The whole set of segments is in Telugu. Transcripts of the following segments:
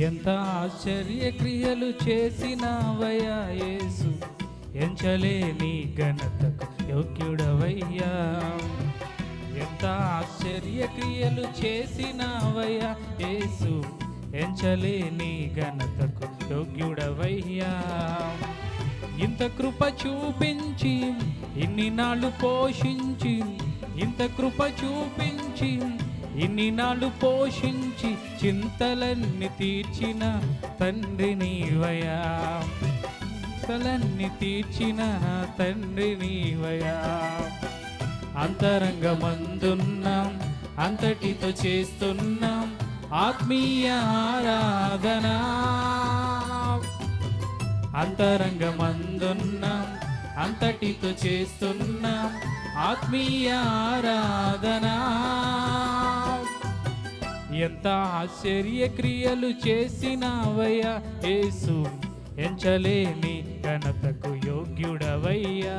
ఎంత ఆశ్చర్య క్రియలు చేసినవయ్యా యేసు. ఎంచలేని ఘనతకు యోగ్యుడవయ్యా. ఎంత ఆశ్చర్య క్రియలు చేసినవయ్యా యేసు. ఎంచలేని ఘనతకు యోగ్యుడవయ్యా. ఇంత కృప చూపించి ఇన్ని నాళ్ళు పోషించి ఇంత కృప చూపించి ఇన్ని నాళ్ళు పోషించి చింతలన్నీ తీర్చిన తండ్రి నీవయా చింతలన్నీ తీర్చిన తండ్రి నీవయా అంతరంగమందున్నాం అంతటితో చేస్తున్నాం ఆత్మీయ ఆరాధన. అంతరంగమందున్నాం అంతటితో చేస్తున్నాం ఆత్మీయ ఆరాధన. ఎంత ఆశ్చర్య క్రియలు చేసినవయ్యా? యేసు ఎంచలేని ఘనతకు యోగ్యుడవయ్యా.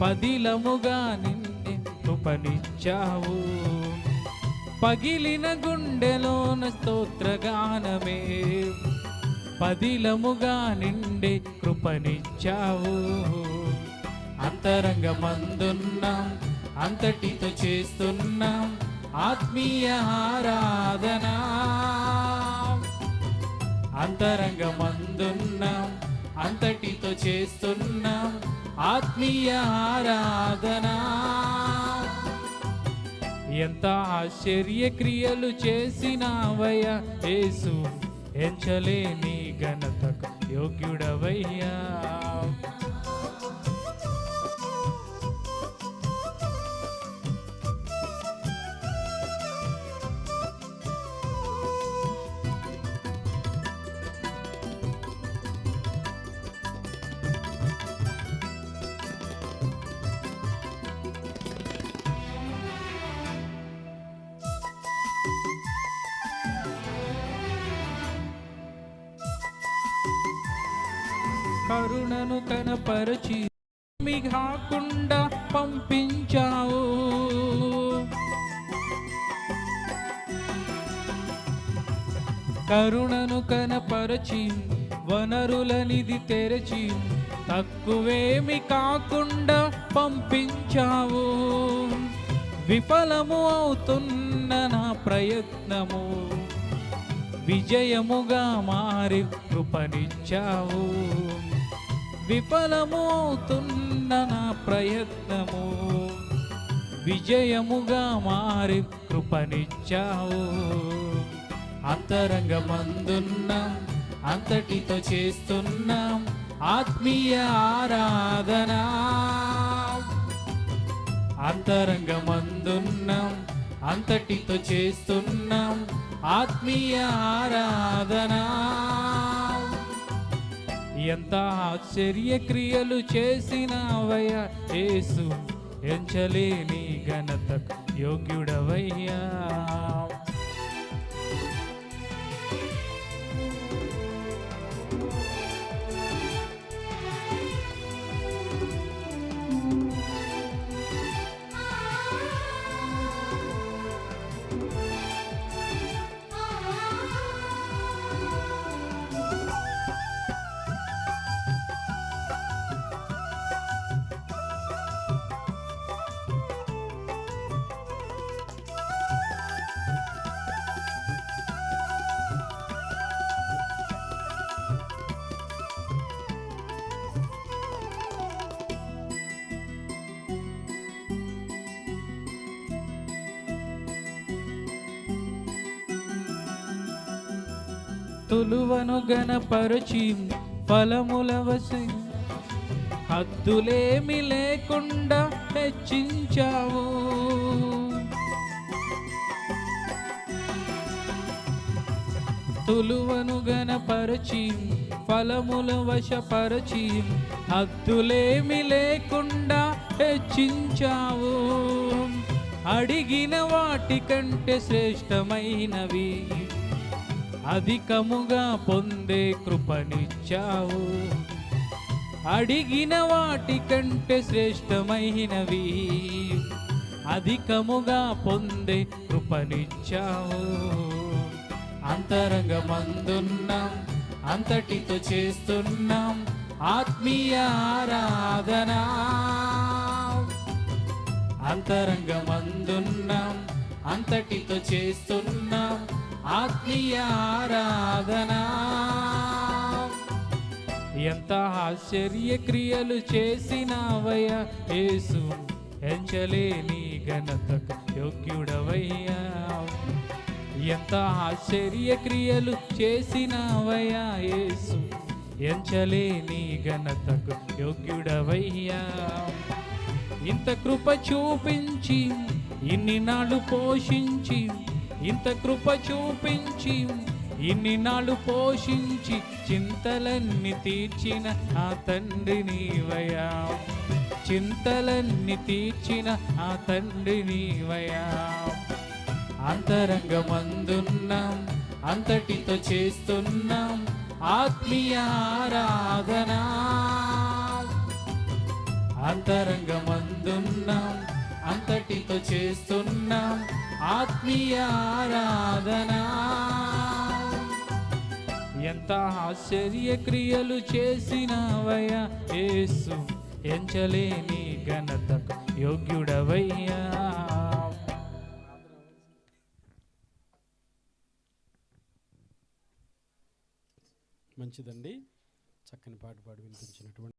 పదిలముగా నిన్నే కృపనిచ్చావు పగిలిన గుండెలోన స్తోత్రగానమే. పదిలముగా నిండే కృపనిచ్చావు. అంతరంగమందున్నాం అంతటితో చేస్తున్నాం ఆత్మీయ ఆరాధన. అంతరంగమందున్నాం అంతటితో చేస్తున్నాం ఆత్మీయ ఆరాధన. ఎంత ఆశ్చర్య క్రియలు చేసినావయ్యా యేసు. ఎంచలేని ఘనతకు యోగ్యుడవయ్యా. కరుణను కనపరచి మిగాకుండా కాకుండా పంపించావు. కరుణను కనపరచి వనరులనిది తెరచి తక్కువేమి కాకుండా పంపించావు. విఫలము అవుతున్న నా ప్రయత్నము విజయముగా మారి కృపనిచ్చావు. విఫలమవుతున్న నా ప్రయత్నము. విజయముగా మారి కృపనిచ్చావు. అంతరంగమందున్నాం అంతటితో చేస్తున్నాం ఆత్మీయ ఆరాధన. అంతరంగమందున్నాం అంతటితో చేస్తున్నాం ఆత్మీయ ఆరాధన. ఎంత ఆశ్చర్య క్రియలు చేసినవయ్యా యేసు ఎంచలేని ఘనతకు యోగ్యుడవయ్యా. తులువను గణపరచి ఫలముల వసి. హద్దులేమి లేకుండా హెచ్చించావు. తులువను గణపరచి ఫలముల వశపరచి హద్దులేమి లేకుండా హెచ్చించావు. అడిగిన వాటి కంటే శ్రేష్టమైనవి అధికముగా పొందే కృపనిచ్చావు. అడిగిన వాటి కంటే శ్రేష్టమైనవి అధికముగా పొందే కృపనిచ్చావు. అంతరంగమందున్నాం అంతటితో చేస్తున్నాం ఆత్మీయ ఆరాధన. అంతరంగమందున్నాం అంతటితో చేస్తున్నాం ఆత్మీయ ఆరాధన. ఎంత ఆశ్చర్య క్రియలు చేసినావయ్య యేసు. ఎంచలేని ఘనతకు యోగ్యుడవయ్యా. ఎంత ఆశ్చర్య క్రియలు చేసినావయ్యా యేసు. ఎంచలేని ఘనతకు యోగ్యుడవయ్యా. ఇంత కృప చూపించి ఇన్ని నాడు పోషించి ఇంత కృప చూపించి ఇన్ని నాళ్ళు పోషించి చింతలన్నీ తీర్చిన ఆ తండ్రి నీవయా చింతలన్నీ తీర్చిన ఆ తండ్రి నీవయా అంతరంగమందున్నాం అంతటితో చేస్తున్నాం ఆత్మీయ ఆరాధన. అంతరంగమందున్నాం అంతటితో చేస్తున్నాం ఆత్మీయ ఆరాధన. ఎంత ఆశ్చర్య క్రియలు చేసినవయ్యా యేసు ఎంచలేని ఘనతకు యోగ్యుడవయ్యా. మంచిదండి. చక్కని పాట పాడి వినిపించినటువంటి